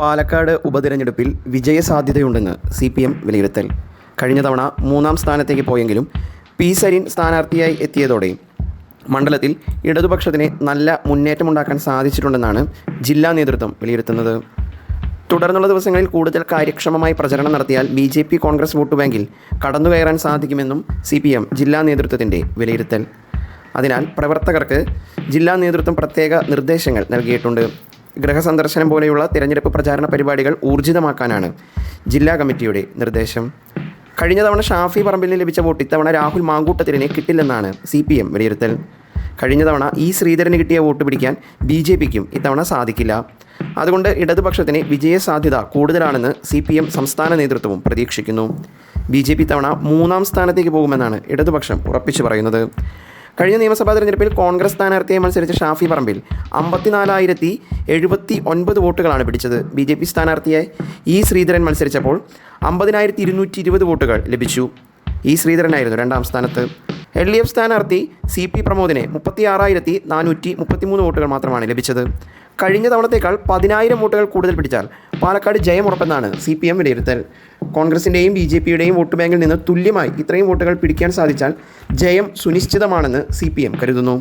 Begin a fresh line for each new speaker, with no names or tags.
പാലക്കാട് ഉപതിരഞ്ഞെടുപ്പിൽ വിജയസാധ്യതയുണ്ടെന്ന് C P M വിലയിരുത്തൽ. കഴിഞ്ഞ തവണ മൂന്നാം സ്ഥാനത്തേക്ക് പോയെങ്കിലും പി സരിൻ സ്ഥാനാർത്ഥിയായി എത്തിയതോടെ മണ്ഡലത്തിൽ ഇടതുപക്ഷത്തിന് നല്ല മുന്നേറ്റമുണ്ടാക്കാൻ സാധിച്ചിട്ടുണ്ടെന്നാണ് ജില്ലാ നേതൃത്വം വിലയിരുത്തുന്നത്. തുടർന്നുള്ള ദിവസങ്ങളിൽ കൂടുതൽ കാര്യക്ഷമമായി പ്രചരണം നടത്തിയാൽ B J P Congress vote ബാങ്കിൽ കടന്നുകയറാൻ സാധിക്കുമെന്നും സി പി എം ജില്ലാ നേതൃത്വത്തിന്റെ വിലയിരുത്തൽ. അതിനാൽ പ്രവർത്തകർക്ക് ജില്ലാ നേതൃത്വം പ്രത്യേക നിർദ്ദേശങ്ങൾ നൽകിയിട്ടുണ്ട്. ഗൃഹസന്ദർശനം പോലെയുള്ള തിരഞ്ഞെടുപ്പ് പ്രചാരണ പരിപാടികൾ ഊർജിതമാക്കാനാണ് ജില്ലാ കമ്മിറ്റിയുടെ നിർദ്ദേശം. കഴിഞ്ഞ തവണ ഷാഫി പറമ്പിലിന് ലഭിച്ച വോട്ട് ഇത്തവണ രാഹുൽ മാങ്കൂട്ടത്തിനെ കിട്ടില്ലെന്നാണ് സി പി എം വിലയിരുത്തൽ. കഴിഞ്ഞ തവണ ഈ ശ്രീധരന് കിട്ടിയ വോട്ട് പിടിക്കാൻ ബി ജെ പിക്കും ഇത്തവണ സാധിക്കില്ല. അതുകൊണ്ട് ഇടതുപക്ഷത്തിന് വിജയസാധ്യത കൂടുതലാണെന്ന് സി പി എം സംസ്ഥാന നേതൃത്വവും പ്രതീക്ഷിക്കുന്നു. ബി ജെ പി തവണ മൂന്നാം സ്ഥാനത്തേക്ക് പോകുമെന്നാണ് ഇടതുപക്ഷം ഉറപ്പിച്ചു പറയുന്നത്. കഴിഞ്ഞ നിയമസഭാ തെരഞ്ഞെടുപ്പിൽ കോൺഗ്രസ് സ്ഥാനാർത്ഥിയെ മത്സരിച്ച ഷാഫി പറമ്പിൽ അമ്പത്തിനാലായിരത്തി എഴുപത്തി ഒൻപത് വോട്ടുകളാണ് പിടിച്ചത്. ബി ജെ പി സ്ഥാനാർത്ഥിയെ ഇ ശ്രീധരൻ മത്സരിച്ചപ്പോൾ അമ്പതിനായിരത്തി ഇരുന്നൂറ്റി ഇരുപത് വോട്ടുകൾ ലഭിച്ചു. ഇ ശ്രീധരനായിരുന്നു രണ്ടാം സ്ഥാനത്ത്. എൽ ഡി എഫ് സ്ഥാനാർത്ഥി സി പി പ്രമോദിനെ മുപ്പത്തി ആറായിരത്തി നാനൂറ്റി മുപ്പത്തിമൂന്ന് വോട്ടുകൾ മാത്രമാണ് ലഭിച്ചത്. കഴിഞ്ഞ തവണത്തേക്കാൾ പതിനായിരം വോട്ടുകൾ കൂടുതൽ പിടിച്ചാൽ പാലക്കാട് ജയം ഉറപ്പെന്നാണ് സി പി എം വിലയിരുത്തൽ. കോൺഗ്രസിന്റെയും ബി ജെ പിയുടെയും വോട്ട് ബാങ്കിൽ നിന്ന് തുല്യമായി ഇത്രയും വോട്ടുകൾ പിടിക്കാൻ സാധിച്ചാൽ ജയം സുനിശ്ചിതമാണെന്ന് സി പി എം കരുതുന്നു.